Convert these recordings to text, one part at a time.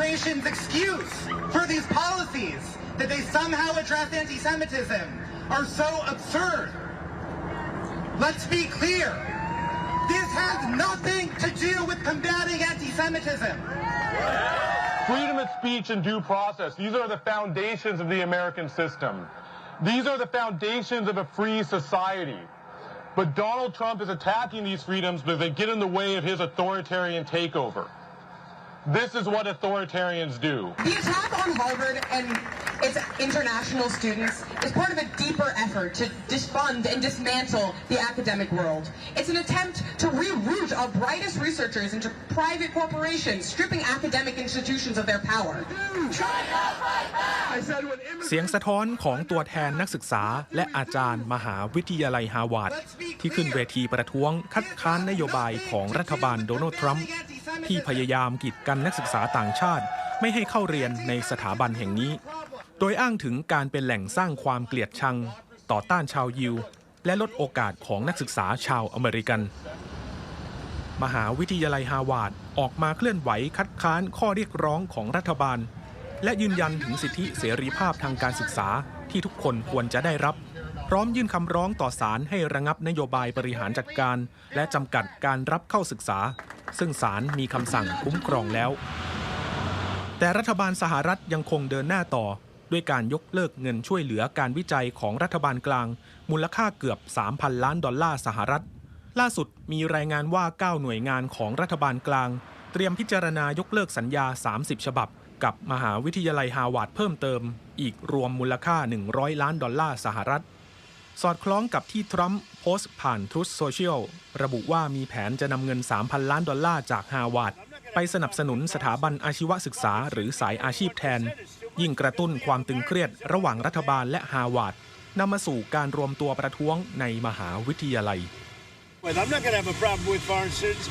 administration's excuse for these policies that they somehow address anti-Semitism are so absurd. Let's be clear. This has nothing to do with combating anti-Semitism. Freedom of speech and due process. These are the foundations of the American system. These are the foundations of a free society. But Donald Trump is attacking these freedoms because they get in the way of his authoritarian takeover. This is what authoritarians do. The attack on Harvard and its international students is part of a deeper effort to disfund and dismantle the academic world. It's an attempt to reroute our brightest researchers into private corporations, stripping academic institutions of their power. I said when เสียงสะท้อนของตัวแทนนักศึกษาและอาจารย์มหาวิทยาลัยฮาวาดที่ขึ้นเวทีประท้วงคัดค้านนโยบายของรัฐบาลโดนัลด์ทรัมป์ ที่พยายามกีดกันนักศึกษาต่างชาติ ไม่ให้เข้าเรียนในสถาบันแห่งนี้ โดยอ้างถึงการเป็นแหล่งสร้างความเกลียดชัง ต่อต้านชาวยิว และลดโอกาสของนักศึกษาชาวอเมริกัน มหาวิทยาลัยฮาวาดออกมาเคลื่อนไหวคัดค้านข้อเรียกร้องของรัฐบาล และยืนยันถึงสิทธิเสรีภาพทางการศึกษาที่ทุกคนควรจะได้รับพร้อมยื่นคำร้องต่อศาลให้ระงับนโยบายบริหารจัดการ และจำกัดการรับเข้าศึกษา ซึ่งศาลมีคำสั่งคุ้มครองแล้ว แต่รัฐบาลสหรัฐยังคงเดินหน้าต่อ ด้วยการยกเลิกเงินช่วยเหลือการวิจัยของรัฐบาลกลาง มูลค่าเกือบ 3,000 ล้านดอลลาร์สหรัฐ ล่าสุดมีรายงานว่า 9 หน่วยงานของรัฐบาลกลาง เตรียมพิจารณายกเลิกสัญญา 30 ฉบับ กับมหาวิทยาลัยฮาวาดเพิ่มเติม อีกรวมมูลค่า 100 ล้านดอลลาร์สหรัฐ สอดคล้องกับที่ทรัมป์โพสต์ผ่านทรู t โซเชียลระบุว่ามีแผนจะนำเงิน 3,000 ล้านดอลลาร์จากฮาวาดไปสนับสนุนสถาบันอาชีวศึกษาหรือสายอาชีพแทน ยิ่งกระตุ้นความตึงเครียดระหว่างรัฐบาลและฮาวาดนำมาสู่การรวมตัวประท้วงในมหาวิทยาลัย with. I'm not going to have a problem with foreign students,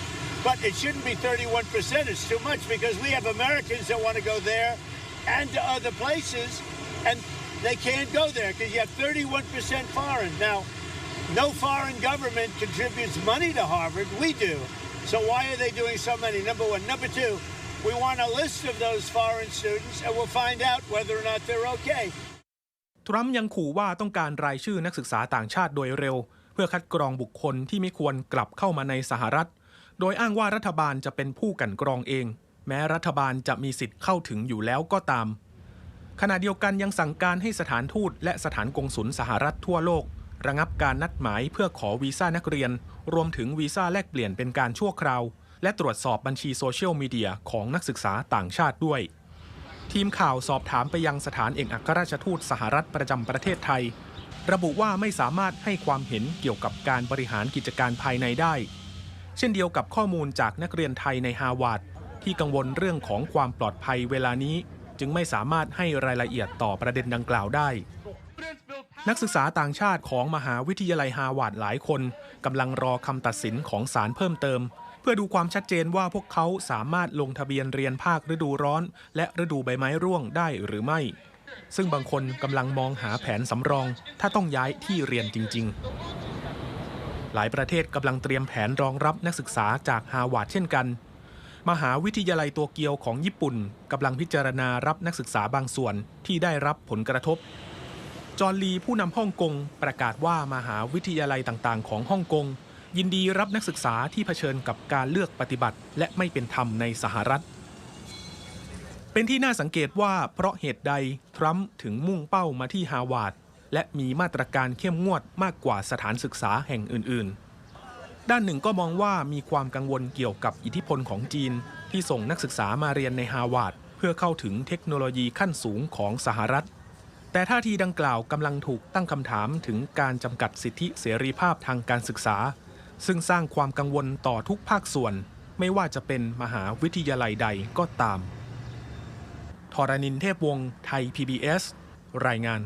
but it shouldn't be 31%. It's too much because we have Americans that want to go there and to other places, and they can't go there because you have 31% foreign. Now, no foreign government contributes money to Harvard. We do. So why are they doing so many? Number one. Number two, we want a list of those foreign students, and we'll find out whether or not they're okay. ทรัมป์ยังขู่ว่าต้องการรายชื่อนักศึกษาต่างชาติโดยเร็ว เพื่อคัดกรองบุคคลที่ไม่ควรกลับเข้ามาในสหรัฐ โดยอ้างว่ารัฐบาลจะเป็นผู้กันกรองเอง แม้รัฐบาลจะมีสิทธิ์เข้าถึงอยู่แล้วก็ตาม ขณะเดียวกันยังสั่งการให้สถานทูตและสถานกงสุลสหรัฐทั่วโลก ระงับการนัดหมายเพื่อขอวีซ่านักเรียน รวมถึงวีซ่าแลกเปลี่ยนเป็นการชั่วคราว และตรวจสอบบัญชีโซเชียลมีเดียของนักศึกษาต่างชาติด้วย ทีมข่าวสอบถามไปยังสถานเอกอัครราชทูตสหรัฐประจำประเทศไทย ระบุว่าไม่สามารถให้ความเห็นเกี่ยวกับการบริหารกิจการภายในได้ เช่นเดียวกับข้อมูลจากนักเรียนไทยในฮาวาดที่กังวลเรื่องของความปลอดภัยเวลานี้ จึงไม่สามารถให้รายละเอียดต่อประเด็นดังกล่าวได้ นักศึกษาต่างชาติของมหาวิทยาลัยฮาวาดหลายคนกำลังรอคำตัดสินของศาลเพิ่มเติม เพื่อดูความชัดเจนว่าพวกเขาสามารถลงทะเบียนเรียนภาคฤดูร้อน และฤดูใบไม้ร่วงได้หรือไม่ ซึ่งบางคนกำลังมองหาแผนสำรอง ถ้าต้องย้ายที่เรียนจริง ๆ หลายประเทศกำลังเตรียมแผนรองรับนักศึกษาจากฮาวาดเช่นกัน มหาวิทยาลัยตัวเกียวของญี่ปุ่นกำลังพิจารณารับนักศึกษาบางส่วนที่ได้รับผลกระทบ จอห์ลีผู้นำฮ่องกงประกาศว่ามหาวิทยาลัยต่างๆ ของฮ่องกง ยินดีรับนักศึกษาที่เผชิญกับการเลือกปฏิบัติ และไม่เป็นธรรมในสหรัฐ เป็นที่น่าสังเกตว่าเพราะเหตุใดทรัมป์ถึงมุ่งเป้ามาที่ฮาวาดและมีมาตรการเข้มงวดมากกว่าสถานศึกษาแห่งอื่น ๆ ด้านหนึ่งก็มองว่ามีความกังวลเกี่ยวกับอิทธิพลของจีน ที่ส่งนักศึกษามาเรียนในฮาวาดเพื่อเข้าถึงเทคโนโลยีขั้นสูงของสหรัฐ แต่ท่าทีดังกล่าวกำลังถูกตั้งคำถามถึงการจำกัดสิทธิเสรีภาพทางการศึกษา ซึ่งสร้างความกังวลต่อทุกภาคส่วน ไม่ว่าจะเป็นมหาวิทยาลัยใดก็ตามทรณินเทพวงศ์ไทย PBS รายงาน